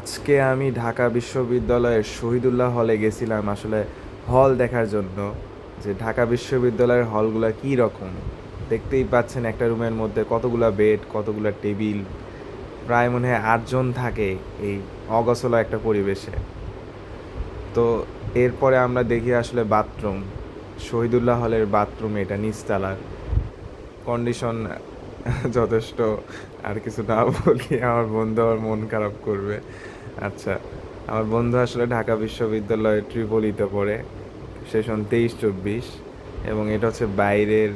আজকে আমি ঢাকা বিশ্ববিদ্যালয়ের শহীদুল্লাহ হলে গেছিলাম আসলে হল দেখার জন্য, যে ঢাকা বিশ্ববিদ্যালয়ের হলগুলো কী রকম? দেখতেই পাচ্ছেন একটা রুমের মধ্যে কতগুলা বেড, কতগুলা টেবিল, প্রায় মনে হয় আটজন থাকে এই অগসলা একটা পরিবেশে। তো এরপরে আমরা দেখি আসলে বাথরুম, শহীদুল্লাহ হলের বাথরুম এটা নিচতলার কন্ডিশন যথেষ্ট আর কিছু না বলি, আমার বন্ধু আমার মন খারাপ করবে। আচ্ছা আমার বন্ধু আসলে ঢাকা বিশ্ববিদ্যালয়ে ট্রিপলিতে পড়ে, সেশন তেইশ চব্বিশ এবং এটা হচ্ছে বাইরের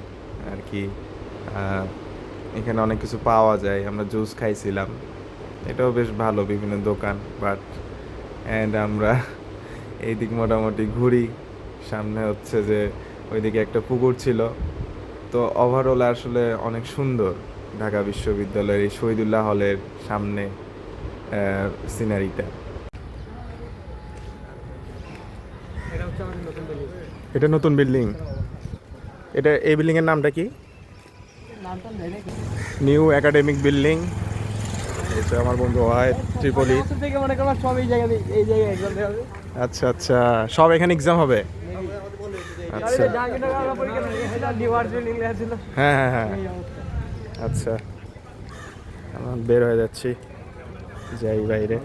আর কি এখানে অনেক কিছু পাওয়া যায়, আমরা জুস খাইছিলাম। এটাও বেশ ভালো, বিভিন্ন দোকান বাট অ্যান্ড আমরা এই দিক মোটামুটি ঘুরি, সামনে হচ্ছে যে ওইদিকে একটা পুকুর ছিল। তো ওভারঅল আসলে অনেক সুন্দর ঢাকা বিশ্ববিদ্যালয়ের এই শহীদুল্লাহ হলের সামনে সিনারিটা এটা নতুন বিল্ডিং এটা এই বিল্ডিংয়ের নামটা কি? নিউ একাডেমিক বিল্ডিং এটা আমার বন্ধু হয় ত্রিপলি আচ্ছা আচ্ছা। সব এখানে এক্সাম হবে? হ্যাঁ হ্যাঁ হ্যাঁ। আচ্ছা। বের হয়ে যাচ্ছি। যাই বাইরে।